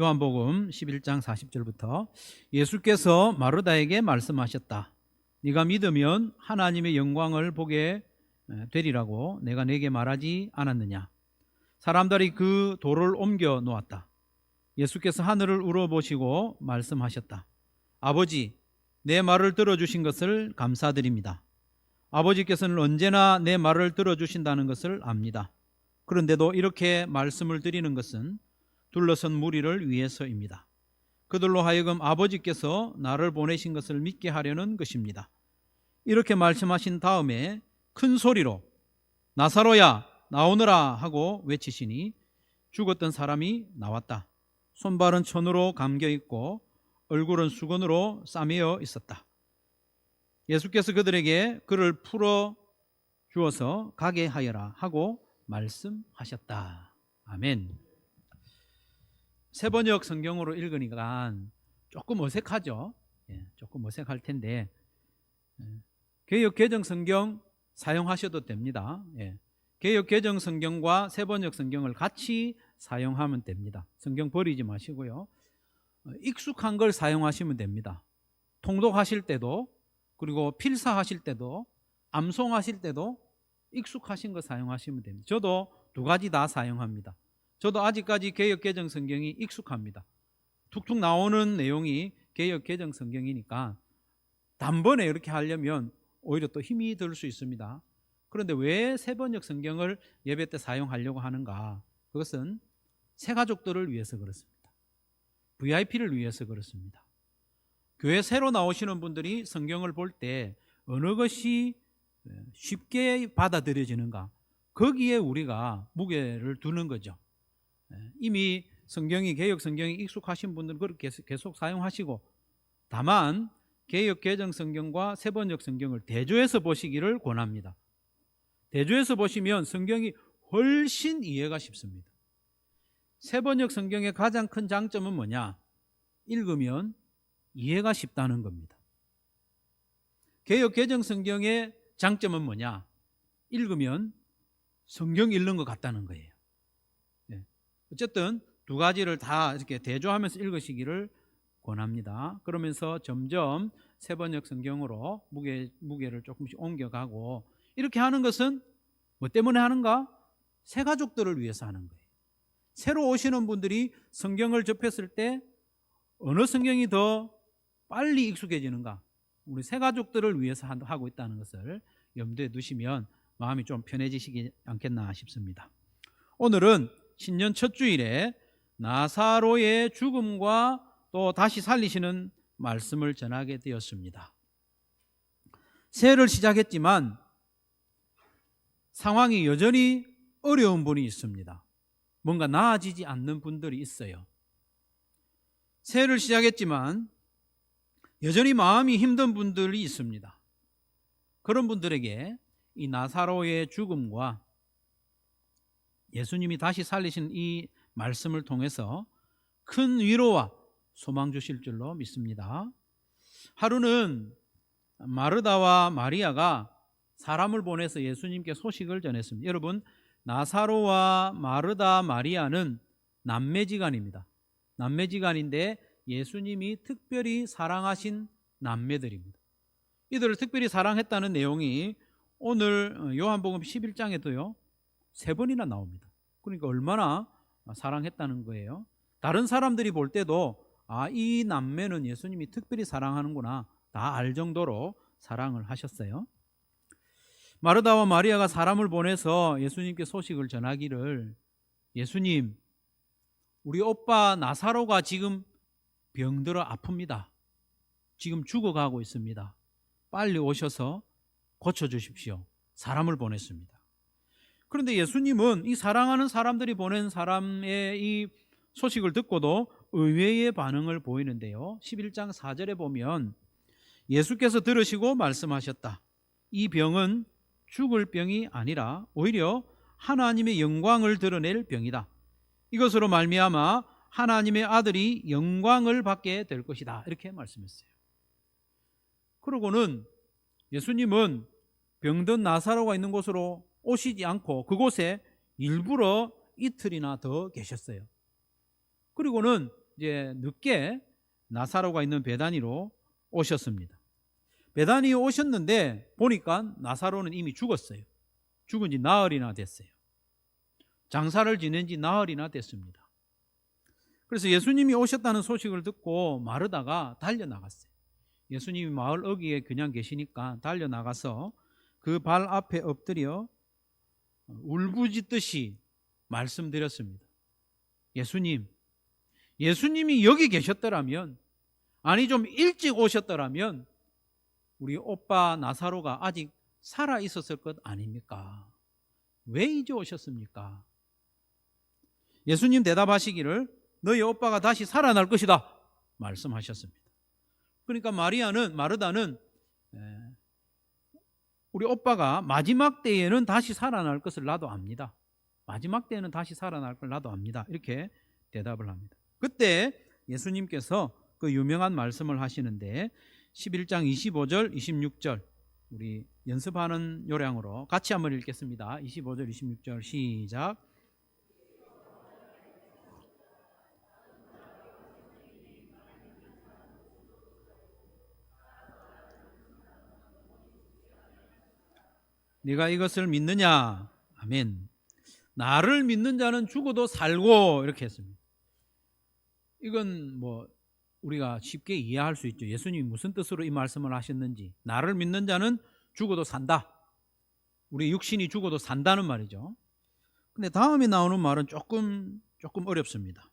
요한복음 11장 40절부터 예수께서 마르다에게 말씀하셨다. 네가 믿으면 하나님의 영광을 보게 되리라고 내가 내게 말하지 않았느냐. 사람들이 그 돌을 옮겨 놓았다. 예수께서 하늘을 우러보시고 말씀하셨다. 아버지, 내 말을 들어주신 것을 감사드립니다. 아버지께서는 언제나 내 말을 들어주신다는 것을 압니다. 그런데도 이렇게 말씀을 드리는 것은 둘러선 무리를 위해서입니다. 그들로 하여금 아버지께서 나를 보내신 것을 믿게 하려는 것입니다. 이렇게 말씀하신 다음에 큰 소리로 나사로야 나오너라 하고 외치시니 죽었던 사람이 나왔다. 손발은 천으로 감겨 있고 얼굴은 수건으로 싸매어 있었다. 예수께서 그들에게 그를 풀어 주어서 가게 하여라 하고 말씀하셨다. 아멘. 세번역 성경으로 읽으니까 조금 어색하죠. 예, 조금 어색할 텐데 예, 개역 개정 성경 사용하셔도 됩니다. 예, 개역 개정 성경과 세번역 성경을 같이 사용하면 됩니다. 성경 버리지 마시고요. 어, 익숙한 걸 사용하시면 됩니다. 통독하실 때도 그리고 필사하실 때도 암송하실 때도 익숙하신 거 사용하시면 됩니다. 저도 두 가지 다 사용합니다. 저도 아직까지 개혁 개정 성경이 익숙합니다. 툭툭 나오는 내용이 개혁 개정 성경이니까 단번에 이렇게 하려면 오히려 또 힘이 들 수 있습니다. 그런데 왜 세번역 성경을 예배 때 사용하려고 하는가? 그것은 새 가족들을 위해서 그렇습니다. VIP를 위해서 그렇습니다. 교회 새로 나오시는 분들이 성경을 볼 때 어느 것이 쉽게 받아들여지는가? 거기에 우리가 무게를 두는 거죠. 이미 성경이 개혁 성경이 익숙하신 분들은 그렇게 계속 사용하시고 다만 개혁 개정 성경과 세번역 성경을 대조해서 보시기를 권합니다. 대조해서 보시면 성경이 훨씬 이해가 쉽습니다. 세번역 성경의 가장 큰 장점은 뭐냐? 읽으면 이해가 쉽다는 겁니다. 개혁 개정 성경의 장점은 뭐냐? 읽으면 성경 읽는 것 같다는 거예요. 네. 어쨌든 두 가지를 다 이렇게 대조하면서 읽으시기를 권합니다. 그러면서 점점 세번역 성경으로 무게, 무게를 조금씩 옮겨가고 이렇게 하는 것은 뭐 때문에 하는가? 새 가족들을 위해서 하는 거예요. 새로 오시는 분들이 성경을 접했을 때 어느 성경이 더 빨리 익숙해지는가? 우리 새 가족들을 위해서 하고 있다는 것을 염두에 두시면 마음이 좀 편해지시지 않겠나 싶습니다. 오늘은 신년 첫 주일에 나사로의 죽음과 또 다시 살리시는 말씀을 전하게 되었습니다. 새해를 시작했지만 상황이 여전히 어려운 분이 있습니다. 뭔가 나아지지 않는 분들이 있어요. 새해를 시작했지만 여전히 마음이 힘든 분들이 있습니다. 그런 분들에게 이 나사로의 죽음과 예수님이 다시 살리신 이 말씀을 통해서 큰 위로와 소망 주실 줄로 믿습니다. 하루는 마르다와 마리아가 사람을 보내서 예수님께 소식을 전했습니다. 여러분, 나사로와 마르다, 마리아는 남매지간입니다. 남매지간인데 예수님이 특별히 사랑하신 남매들입니다. 이들을 특별히 사랑했다는 내용이 오늘 요한복음 11장에도요, 세 번이나 나옵니다. 그러니까 얼마나 사랑했다는 거예요. 다른 사람들이 볼 때도 아, 이 남매는 예수님이 특별히 사랑하는구나. 다 알 정도로 사랑을 하셨어요. 마르다와 마리아가 사람을 보내서 예수님께 소식을 전하기를 예수님, 우리 오빠 나사로가 지금 병들어 아픕니다. 지금 죽어가고 있습니다. 빨리 오셔서 고쳐주십시오. 사람을 보냈습니다. 그런데 예수님은 이 사랑하는 사람들이 보낸 사람의 이 소식을 듣고도 의외의 반응을 보이는데요. 11장 4절에 보면 예수께서 들으시고 말씀하셨다. 이 병은 죽을 병이 아니라 오히려 하나님의 영광을 드러낼 병이다. 이것으로 말미암아 하나님의 아들이 영광을 받게 될 것이다. 이렇게 말씀했어요. 그러고는 예수님은 병든 나사로가 있는 곳으로 오시지 않고 그곳에 일부러 이틀이나 더 계셨어요. 그리고는 이제 늦게 나사로가 있는 베다니로 오셨습니다. 베다니에 오셨는데 보니까 나사로는 이미 죽었어요. 죽은 지 나흘이나 됐어요. 장사를 지낸 지 나흘이나 됐습니다. 그래서 예수님이 오셨다는 소식을 듣고 마르다가 달려나갔어요. 예수님이 마을 어귀에 그냥 계시니까 달려나가서 그 발 앞에 엎드려 울부짖듯이 말씀드렸습니다. 예수님, 예수님이 여기 계셨더라면, 아니 좀 일찍 오셨더라면, 우리 오빠 나사로가 아직 살아 있었을 것 아닙니까? 왜 이제 오셨습니까? 예수님 대답하시기를 너희 오빠가 다시 살아날 것이다 말씀하셨습니다. 그러니까 마리아는 마르다는 에, 우리 오빠가 마지막 때에는 다시 살아날 것을 나도 압니다. 마지막 때에는 다시 살아날 걸 나도 압니다. 이렇게 대답을 합니다. 그때 예수님께서 그 유명한 말씀을 하시는데 11장 25절, 26절 우리 연습하는 요량으로 같이 한번 읽겠습니다. 25절, 26절 시작. 네가 이것을 믿느냐? 아멘. 나를 믿는 자는 죽어도 살고 이렇게 했습니다. 이건 뭐 우리가 쉽게 이해할 수 있죠. 예수님이 무슨 뜻으로 이 말씀을 하셨는지. 나를 믿는 자는 죽어도 산다. 우리 육신이 죽어도 산다는 말이죠. 근데 다음에 나오는 말은 조금 조금 어렵습니다.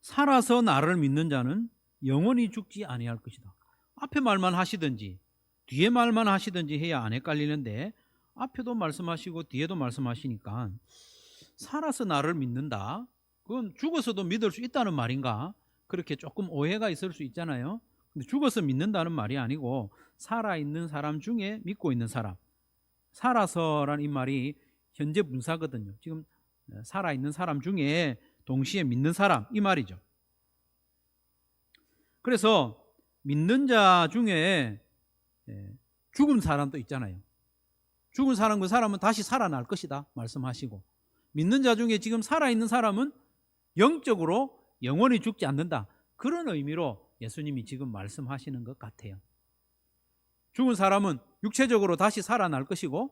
살아서 나를 믿는 자는 영원히 죽지 아니할 것이다. 앞에 말만 하시든지 뒤에 말만 하시든지 해야 안 헷갈리는데 앞에도 말씀하시고 뒤에도 말씀하시니까 살아서 나를 믿는다. 그건 죽어서도 믿을 수 있다는 말인가? 그렇게 조금 오해가 있을 수 있잖아요. 근데 죽어서 믿는다는 말이 아니고 살아 있는 사람 중에 믿고 있는 사람. 살아서라는 이 말이 현재 분사거든요. 지금 살아 있는 사람 중에 동시에 믿는 사람 이 말이죠. 그래서 믿는 자 중에 예, 죽은 사람도 있잖아요. 죽은 사람 그 사람은 다시 살아날 것이다 말씀하시고 믿는 자 중에 지금 살아 있는 사람은 영적으로 영원히 죽지 않는다. 그런 의미로 예수님이 지금 말씀하시는 것 같아요. 죽은 사람은 육체적으로 다시 살아날 것이고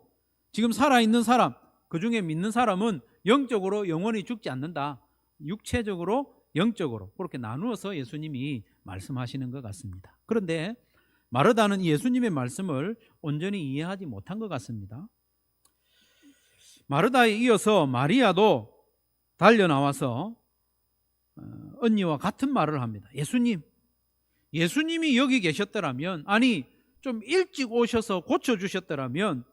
지금 살아 있는 사람 그 중에 믿는 사람은 영적으로 영원히 죽지 않는다. 육체적으로 영적으로 그렇게 나누어서 예수님이 말씀하시는 것 같습니다. 그런데 마르다는 예수님의 말씀을 온전히 이해하지 못한 것 같습니다. 마르다에 이어서 마리아도 달려 나와서 어, 언니와 같은 말을 합니다. 예수님, 예수님이 여기 계셨더라면, 아니, 좀 일찍 오셔서 고쳐주셨더라면,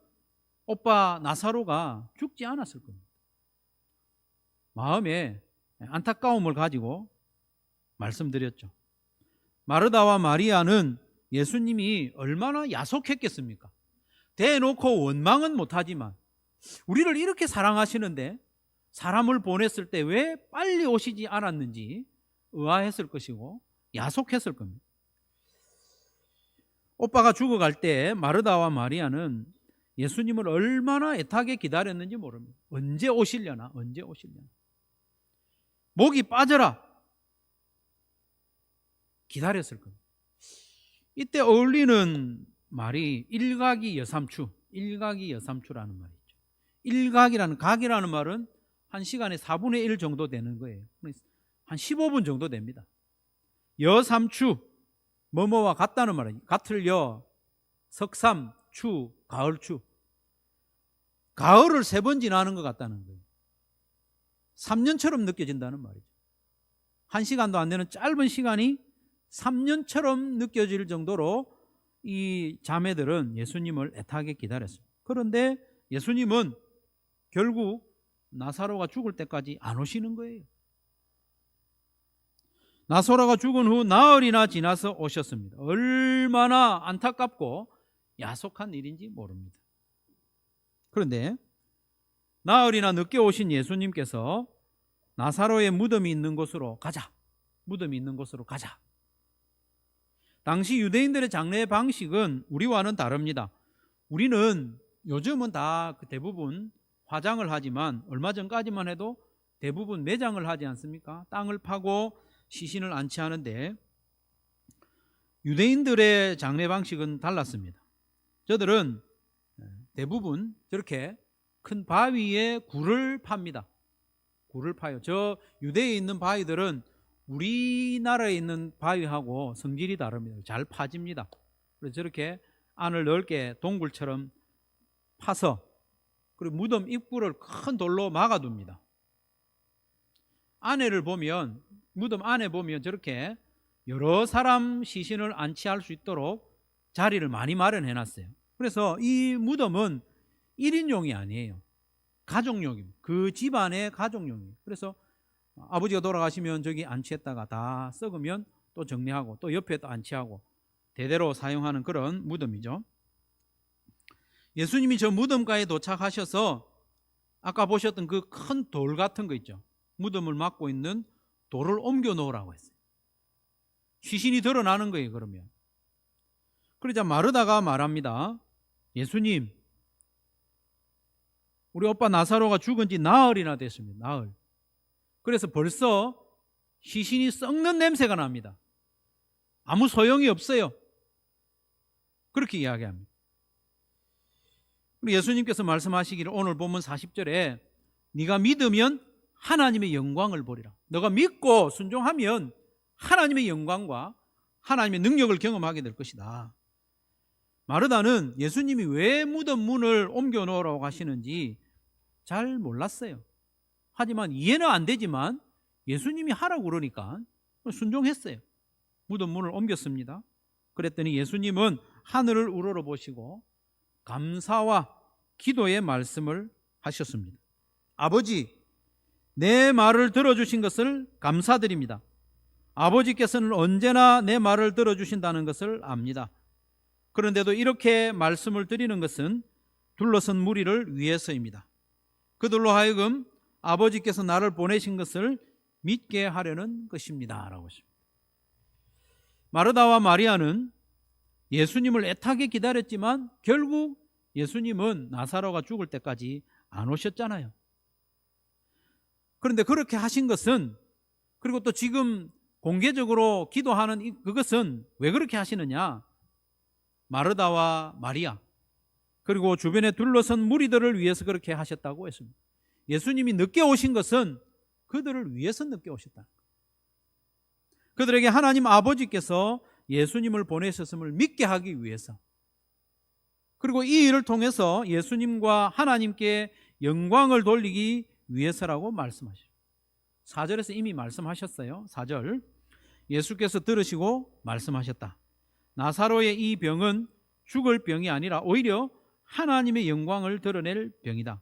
오빠 나사로가 죽지 않았을 겁니다. 마음에 안타까움을 가지고 말씀드렸죠. 마르다와 마리아는 예수님이 얼마나 야속했겠습니까? 대놓고 원망은 못하지만 우리를 이렇게 사랑하시는데 사람을 보냈을 때 왜 빨리 오시지 않았는지 의아했을 것이고 야속했을 겁니다. 오빠가 죽어갈 때 마르다와 마리아는 예수님을 얼마나 애타게 기다렸는지 모릅니다. 언제 오시려나, 언제 오시려나. 목이 빠져라. 기다렸을 겁니다. 이때 어울리는 말이 일각이 여삼추, 일각이 여삼추라는 말이죠. 일각이라는 각이라는 말은 한 시간에 4분의 1 정도 되는 거예요. 한 15분 정도 됩니다. 여삼추, 뭐뭐와 같다는 말이에요. 같을 여, 석삼, 추, 가을추. 가을을 세 번 지나는 것 같다는 거예요. 3년처럼 느껴진다는 말이죠. 한 시간도 안 되는 짧은 시간이 3년처럼 느껴질 정도로 이 자매들은 예수님을 애타게 기다렸습니다. 그런데 예수님은 결국 나사로가 죽을 때까지 안 오시는 거예요. 나사로가 죽은 후 나흘이나 지나서 오셨습니다. 얼마나 안타깝고 야속한 일인지 모릅니다. 그런데 나흘이나 늦게 오신 예수님께서 나사로의 무덤이 있는 곳으로 가자. 무덤이 있는 곳으로 가자. 당시 유대인들의 장례 방식은 우리와는 다릅니다. 우리는 요즘은 다그 대부분 화장을 하지만 얼마 전까지만 해도 대부분 매장을 하지 않습니까? 땅을 파고 시신을 안치하는데 유대인들의 장례 방식은 달랐습니다. 저들은 대부분 저렇게 큰 바위에 굴을 팝니다. 굴을 파요. 저 유대에 있는 바위들은 우리나라에 있는 바위하고 성질이 다릅니다. 잘 파집니다. 그래서 저렇게 안을 넓게 동굴처럼 파서 그리고 무덤 입구를 큰 돌로 막아둡니다. 안에를 보면 무덤 안에 보면 저렇게 여러 사람 시신을 안치할 수 있도록 자리를 많이 마련해 놨어요. 그래서 이 무덤은 1인용이 아니에요. 가족용입니다. 그 집안의 가족용이에요. 그래서 아버지가 돌아가시면 저기 안치했다가 다 썩으면 또 정리하고 또 옆에 또 안치하고 대대로 사용하는 그런 무덤이죠. 예수님이 저 무덤가에 도착하셔서 아까 보셨던 그 큰 돌 같은 거 있죠. 무덤을 막고 있는 돌을 옮겨 놓으라고 했어요. 시신이 드러나는 거예요, 그러면. 그러자 마르다가 말합니다. 예수님, 우리 오빠 나사로가 죽은 지 나흘이나 됐습니다. 나흘. 그래서 벌써 시신이 썩는 냄새가 납니다. 아무 소용이 없어요. 그렇게 이야기합니다. 예수님께서 말씀하시기를 오늘 보면 40절에 네가 믿으면 하나님의 영광을 보리라. 너가 믿고 순종하면 하나님의 영광과 하나님의 능력을 경험하게 될 것이다. 마르다는 예수님이 왜 무덤 문을 옮겨 놓으라고 하시는지 잘 몰랐어요. 하지만 이해는 안 되지만 예수님이 하라고 그러니까 순종했어요. 무덤 문을 옮겼습니다. 그랬더니 예수님은 하늘을 우러러 보시고 감사와 기도의 말씀을 하셨습니다. 아버지, 내 말을 들어주신 것을 감사드립니다. 아버지께서는 언제나 내 말을 들어주신다는 것을 압니다. 그런데도 이렇게 말씀을 드리는 것은 둘러선 무리를 위해서입니다. 그들로 하여금 아버지께서 나를 보내신 것을 믿게 하려는 것입니다. 라고. 마르다와 마리아는 예수님을 애타게 기다렸지만 결국 예수님은 나사로가 죽을 때까지 안 오셨잖아요. 그런데 그렇게 하신 것은 그리고 또 지금 공개적으로 기도하는 그것은 왜 그렇게 하시느냐? 마르다와 마리아 그리고 주변에 둘러선 무리들을 위해서 그렇게 하셨다고 했습니다. 예수님이 늦게 오신 것은 그들을 위해서 늦게 오셨다. 그들에게 하나님 아버지께서 예수님을 보내셨음을 믿게 하기 위해서 그리고 이 일을 통해서 예수님과 하나님께 영광을 돌리기 위해서라고 말씀하시죠. 4절에서 이미 말씀하셨어요. 4절. 예수께서 들으시고 말씀하셨다. 나사로의 이 병은 죽을 병이 아니라 오히려 하나님의 영광을 드러낼 병이다.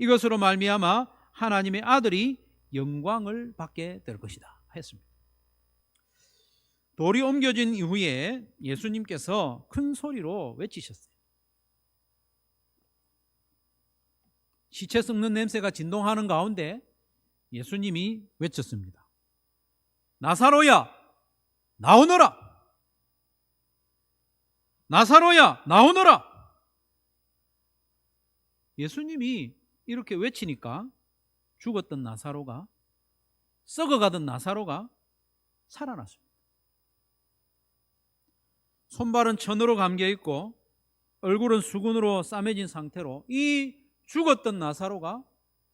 이것으로 말미암아 하나님의 아들이 영광을 받게 될 것이다. 했습니다. 돌이 옮겨진 이후에 예수님께서 큰 소리로 외치셨어요. 시체 썩는 냄새가 진동하는 가운데 예수님이 외쳤습니다. 나사로야, 나오너라! 나사로야, 나오너라! 예수님이 이렇게 외치니까 죽었던 나사로가, 썩어가던 나사로가 살아났습니다. 손발은 천으로 감겨 있고, 얼굴은 수군으로 싸매진 상태로 이 죽었던 나사로가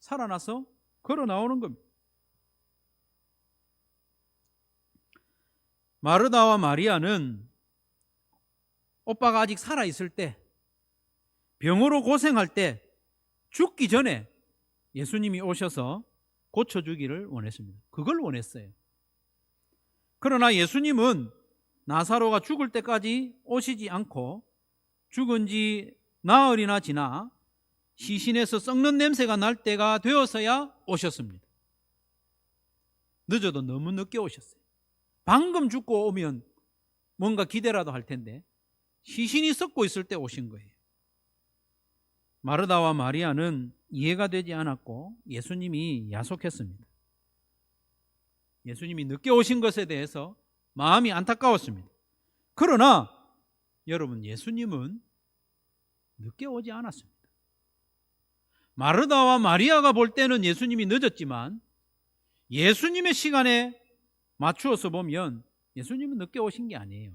살아나서 걸어 나오는 겁니다. 마르다와 마리아는 오빠가 아직 살아 있을 때 병으로 고생할 때 죽기 전에 예수님이 오셔서 고쳐주기를 원했습니다. 그걸 원했어요. 그러나 예수님은 나사로가 죽을 때까지 오시지 않고 죽은 지 나흘이나 지나 시신에서 썩는 냄새가 날 때가 되어서야 오셨습니다. 늦어도 너무 늦게 오셨어요. 방금 죽고 오면 뭔가 기대라도 할 텐데 시신이 썩고 있을 때 오신 거예요. 마르다와 마리아는 이해가 되지 않았고 예수님이 야속했습니다. 예수님이 늦게 오신 것에 대해서 마음이 안타까웠습니다. 그러나 여러분 예수님은 늦게 오지 않았습니다. 마르다와 마리아가 볼 때는 예수님이 늦었지만 예수님의 시간에 맞추어서 보면 예수님은 늦게 오신 게 아니에요.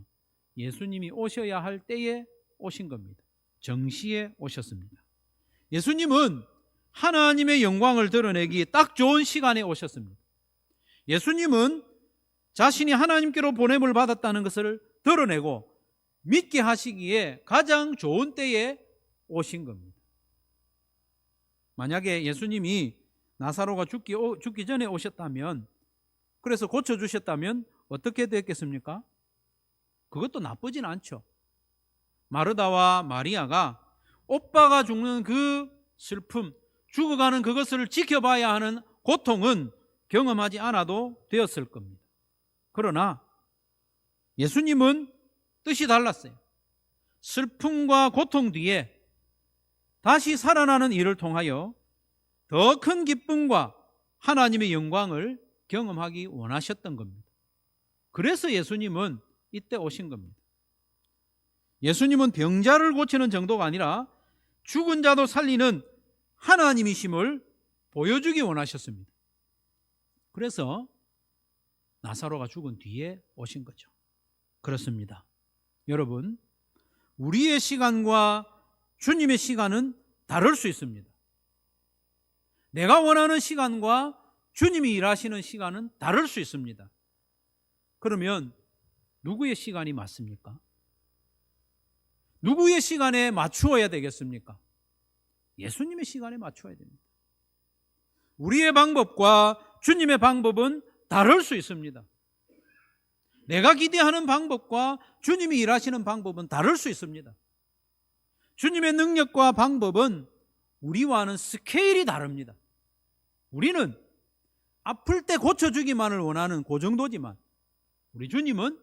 예수님이 오셔야 할 때에 오신 겁니다. 정시에 오셨습니다. 예수님은 하나님의 영광을 드러내기 딱 좋은 시간에 오셨습니다. 예수님은 자신이 하나님께로 보냄을 받았다는 것을 드러내고 믿게 하시기에 가장 좋은 때에 오신 겁니다. 만약에 예수님이 나사로가 죽기, 죽기 전에 오셨다면 그래서 고쳐주셨다면 어떻게 됐겠습니까? 그것도 나쁘진 않죠. 마르다와 마리아가 오빠가 죽는 그 슬픔, 죽어가는 그것을 지켜봐야 하는 고통은 경험하지 않아도 되었을 겁니다. 그러나 예수님은 뜻이 달랐어요. 슬픔과 고통 뒤에 다시 살아나는 일을 통하여 더 큰 기쁨과 하나님의 영광을 경험하기 원하셨던 겁니다. 그래서 예수님은 이때 오신 겁니다. 예수님은 병자를 고치는 정도가 아니라 죽은 자도 살리는 하나님이심을 보여주기 원하셨습니다. 그래서 나사로가 죽은 뒤에 오신 거죠. 그렇습니다. 여러분, 우리의 시간과 주님의 시간은 다를 수 있습니다. 내가 원하는 시간과 주님이 일하시는 시간은 다를 수 있습니다. 그러면 누구의 시간이 맞습니까? 누구의 시간에 맞추어야 되겠습니까? 예수님의 시간에 맞춰야 됩니다. 우리의 방법과 주님의 방법은 다를 수 있습니다. 내가 기대하는 방법과 주님이 일하시는 방법은 다를 수 있습니다. 주님의 능력과 방법은 우리와는 스케일이 다릅니다. 우리는 아플 때 고쳐주기만을 원하는 그 정도지만 우리 주님은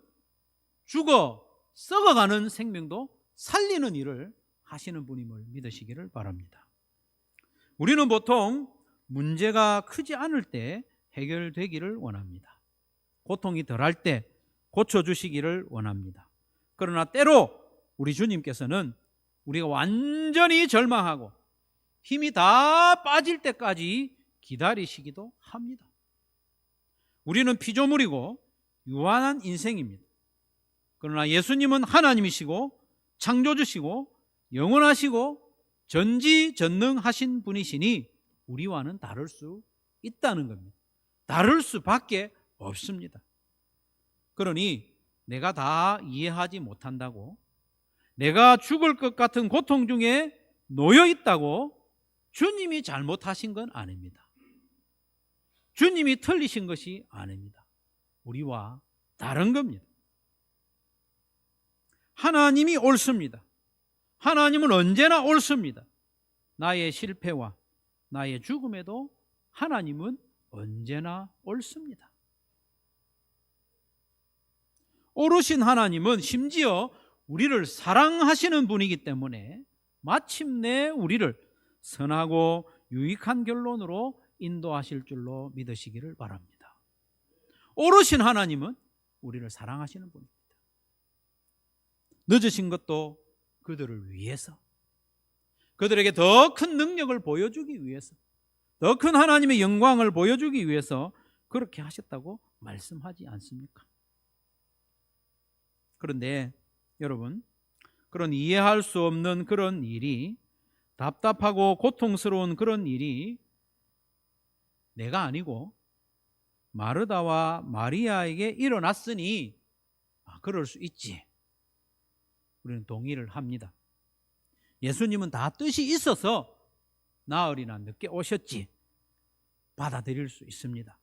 죽어 썩어가는 생명도 살리는 일을 하시는 분임을 믿으시기를 바랍니다. 우리는 보통 문제가 크지 않을 때 해결되기를 원합니다. 고통이 덜할 때 고쳐주시기를 원합니다. 그러나 때로 우리 주님께서는 우리가 완전히 절망하고 힘이 다 빠질 때까지 기다리시기도 합니다. 우리는 피조물이고 유한한 인생입니다. 그러나 예수님은 하나님이시고 창조주시고 영원하시고 전지전능하신 분이시니 우리와는 다를 수 있다는 겁니다. 다를 수밖에 없습니다. 그러니 내가 다 이해하지 못한다고 내가 죽을 것 같은 고통 중에 놓여 있다고 주님이 잘못하신 건 아닙니다. 주님이 틀리신 것이 아닙니다. 우리와 다른 겁니다. 하나님이 옳습니다. 하나님은 언제나 옳습니다. 나의 실패와 나의 죽음에도 하나님은 언제나 옳습니다. 오르신 하나님은 심지어 우리를 사랑하시는 분이기 때문에 마침내 우리를 선하고 유익한 결론으로 인도하실 줄로 믿으시기를 바랍니다. 오르신 하나님은 우리를 사랑하시는 분입니다. 늦으신 것도 그들을 위해서 그들에게 더 큰 능력을 보여주기 위해서 더 큰 하나님의 영광을 보여주기 위해서 그렇게 하셨다고 말씀하지 않습니까? 그런데 여러분 그런 이해할 수 없는 그런 일이 답답하고 고통스러운 그런 일이 내가 아니고 마르다와 마리아에게 일어났으니 아, 그럴 수 있지. 우리는 동의를 합니다. 예수님은 다 뜻이 있어서 나흘이나 늦게 오셨지. 받아들일 수 있습니다.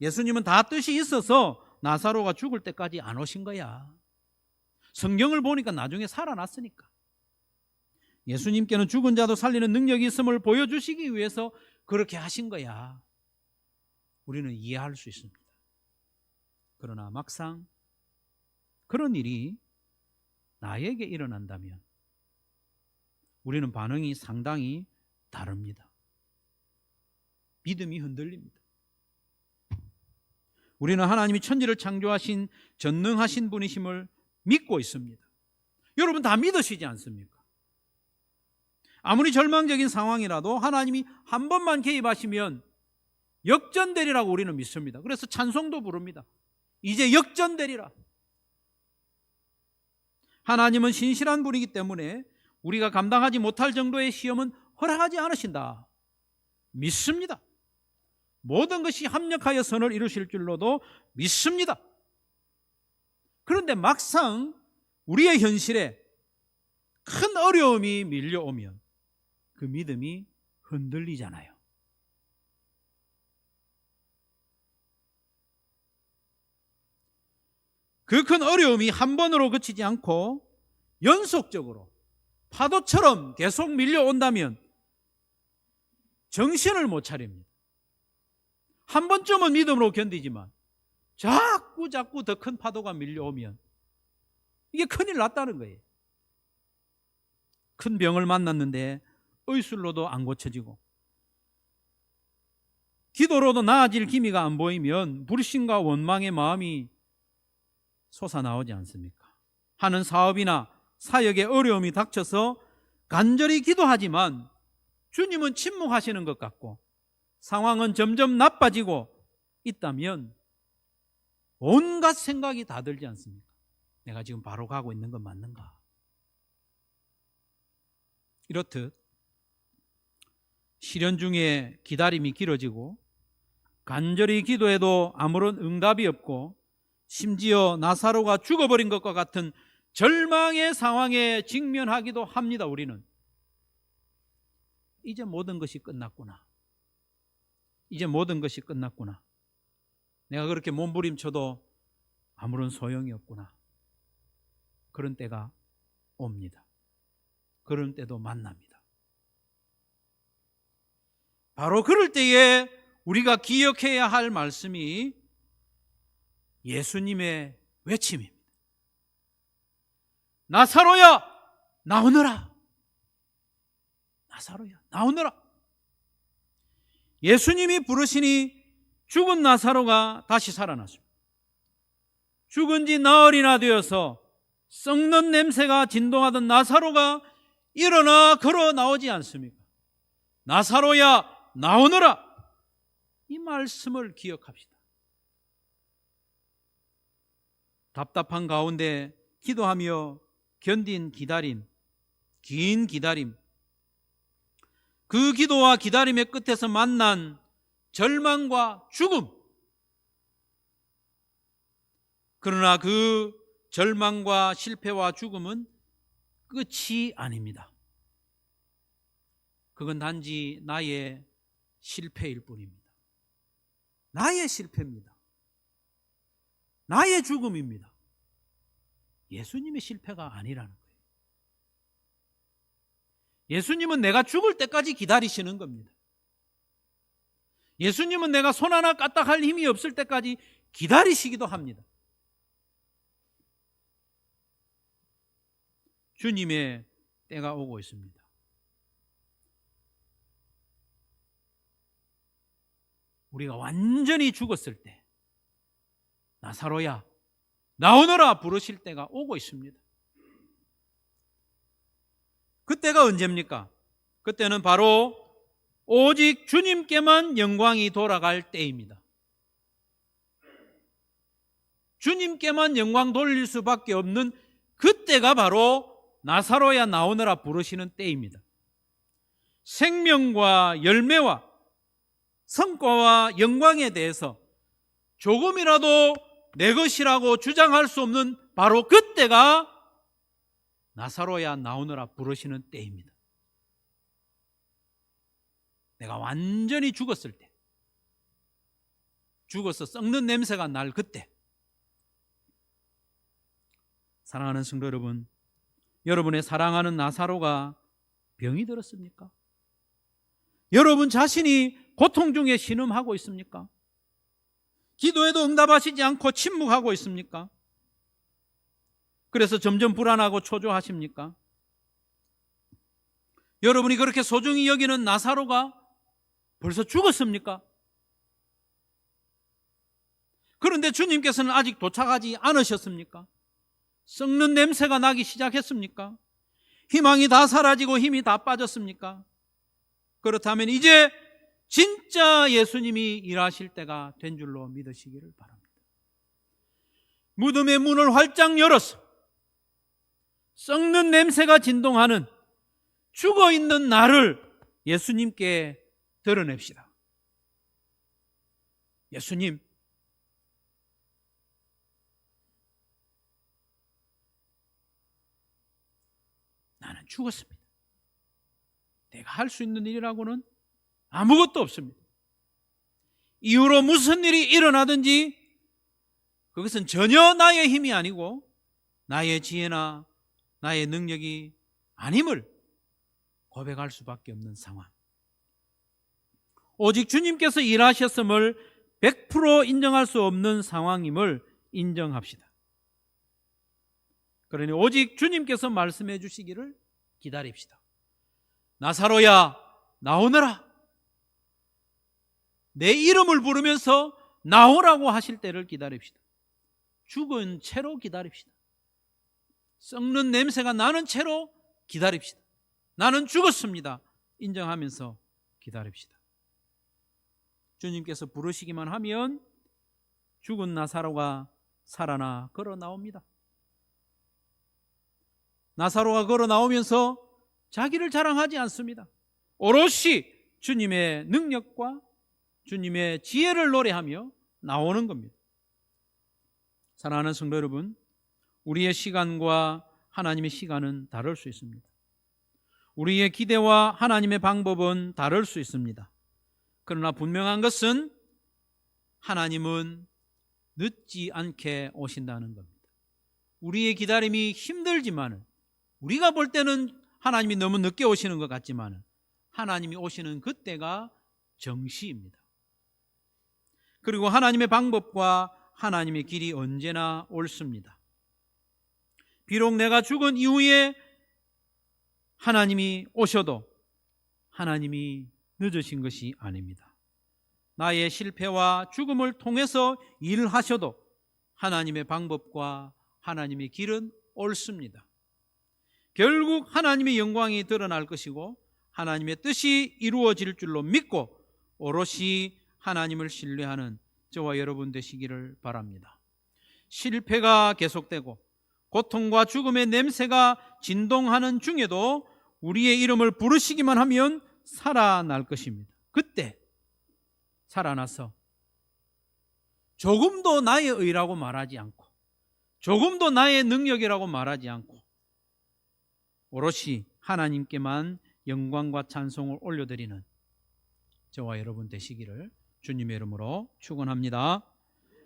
예수님은 다 뜻이 있어서 나사로가 죽을 때까지 안 오신 거야. 성경을 보니까 나중에 살아났으니까. 예수님께는 죽은 자도 살리는 능력이 있음을 보여주시기 위해서 그렇게 하신 거야. 우리는 이해할 수 있습니다. 그러나 막상 그런 일이 나에게 일어난다면 우리는 반응이 상당히 다릅니다. 믿음이 흔들립니다. 우리는 하나님이 천지를 창조하신 전능하신 분이심을 믿고 있습니다. 여러분 다 믿으시지 않습니까? 아무리 절망적인 상황이라도 하나님이 한 번만 개입하시면 역전되리라고 우리는 믿습니다. 그래서 찬송도 부릅니다. 이제 역전되리라. 하나님은 신실한 분이기 때문에 우리가 감당하지 못할 정도의 시험은 허락하지 않으신다. 믿습니다. 모든 것이 합력하여 선을 이루실 줄로도 믿습니다. 그런데 막상 우리의 현실에 큰 어려움이 밀려오면 그 믿음이 흔들리잖아요. 그 큰 어려움이 한 번으로 그치지 않고 연속적으로 파도처럼 계속 밀려온다면 정신을 못 차립니다. 한 번쯤은 믿음으로 견디지만 자꾸 자꾸 더 큰 파도가 밀려오면 이게 큰일 났다는 거예요. 큰 병을 만났는데 의술로도 안 고쳐지고 기도로도 나아질 기미가 안 보이면 불신과 원망의 마음이 솟아나오지 않습니까? 하는 사업이나 사역에 어려움이 닥쳐서 간절히 기도하지만 주님은 침묵하시는 것 같고 상황은 점점 나빠지고 있다면 온갖 생각이 다 들지 않습니까? 내가 지금 바로 가고 있는 건 맞는가? 이렇듯 시련 중에 기다림이 길어지고 간절히 기도해도 아무런 응답이 없고 심지어 나사로가 죽어버린 것과 같은 절망의 상황에 직면하기도 합니다. 우리는 이제 모든 것이 끝났구나. 이제 모든 것이 끝났구나. 내가 그렇게 몸부림쳐도 아무런 소용이 없구나. 그런 때가 옵니다. 그런 때도 만납니다. 바로 그럴 때에 우리가 기억해야 할 말씀이 예수님의 외침입니다. 나사로야, 나오너라. 나사로야, 나오너라. 예수님이 부르시니 죽은 나사로가 다시 살아났습니다. 죽은 지 나흘이나 되어서 썩는 냄새가 진동하던 나사로가 일어나 걸어 나오지 않습니까? 나사로야, 나오너라. 이 말씀을 기억합시다. 답답한 가운데 기도하며 견딘 기다림, 긴 기다림, 그 기도와 기다림의 끝에서 만난 절망과 죽음. 그러나 그 절망과 실패와 죽음은 끝이 아닙니다. 그건 단지 나의 실패일 뿐입니다. 나의 실패입니다. 나의 죽음입니다. 예수님의 실패가 아니라는 거예요. 예수님은 내가 죽을 때까지 기다리시는 겁니다. 예수님은 내가 손 하나 까딱할 힘이 없을 때까지 기다리시기도 합니다. 주님의 때가 오고 있습니다. 우리가 완전히 죽었을 때, 나사로야, 나오너라 부르실 때가 오고 있습니다. 그때가 언제입니까? 그때는 바로 오직 주님께만 영광이 돌아갈 때입니다. 주님께만 영광 돌릴 수밖에 없는 그때가 바로 나사로야 나오너라 부르시는 때입니다. 생명과 열매와 성과와 영광에 대해서 조금이라도 내 것이라고 주장할 수 없는 바로 그때가 나사로야 나오너라 부르시는 때입니다. 내가 완전히 죽었을 때, 죽어서 썩는 냄새가 날 그때, 사랑하는 성도 여러분, 여러분의 사랑하는 나사로가 병이 들었습니까? 여러분 자신이 고통 중에 신음하고 있습니까? 기도에도 응답하시지 않고 침묵하고 있습니까? 그래서 점점 불안하고 초조하십니까? 여러분이 그렇게 소중히 여기는 나사로가 벌써 죽었습니까? 그런데 주님께서는 아직 도착하지 않으셨습니까? 썩는 냄새가 나기 시작했습니까? 희망이 다 사라지고 힘이 다 빠졌습니까? 그렇다면 이제 진짜 예수님이 일하실 때가 된 줄로 믿으시기를 바랍니다. 무덤의 문을 활짝 열어서 썩는 냄새가 진동하는 죽어 있는 나를 예수님께 드러냅시다. 예수님, 나는 죽었습니다. 내가 할 수 있는 일이라고는 아무것도 없습니다. 이후로 무슨 일이 일어나든지 그것은 전혀 나의 힘이 아니고 나의 지혜나 나의 능력이 아님을 고백할 수밖에 없는 상황. 오직 주님께서 일하셨음을 100% 인정할 수 없는 상황임을 인정합시다. 그러니 오직 주님께서 말씀해 주시기를 기다립시다. 나사로야, 나오너라. 내 이름을 부르면서 나오라고 하실 때를 기다립시다. 죽은 채로 기다립시다. 썩는 냄새가 나는 채로 기다립시다. 나는 죽었습니다. 인정하면서 기다립시다. 주님께서 부르시기만 하면 죽은 나사로가 살아나 걸어 나옵니다. 나사로가 걸어 나오면서 자기를 자랑하지 않습니다. 오롯이 주님의 능력과 주님의 지혜를 노래하며 나오는 겁니다. 사랑하는 성도 여러분, 우리의 시간과 하나님의 시간은 다를 수 있습니다. 우리의 기대와 하나님의 방법은 다를 수 있습니다. 그러나 분명한 것은 하나님은 늦지 않게 오신다는 겁니다. 우리의 기다림이 힘들지만은 우리가 볼 때는 하나님이 너무 늦게 오시는 것 같지만은 하나님이 오시는 그때가 정시입니다. 그리고 하나님의 방법과 하나님의 길이 언제나 옳습니다. 비록 내가 죽은 이후에 하나님이 오셔도 하나님이 늦으신 것이 아닙니다. 나의 실패와 죽음을 통해서 일하셔도 하나님의 방법과 하나님의 길은 옳습니다. 결국 하나님의 영광이 드러날 것이고 하나님의 뜻이 이루어질 줄로 믿고 오롯이 하나님을 신뢰하는 저와 여러분 되시기를 바랍니다. 실패가 계속되고 고통과 죽음의 냄새가 진동하는 중에도 우리의 이름을 부르시기만 하면 살아날 것입니다. 그때 살아나서 조금도 나의 의라고 말하지 않고 조금도 나의 능력이라고 말하지 않고 오롯이 하나님께만 영광과 찬송을 올려드리는 저와 여러분 되시기를 주님의 이름으로 축원합니다.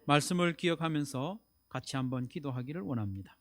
말씀을 기억하면서 같이 한번 기도하기를 원합니다.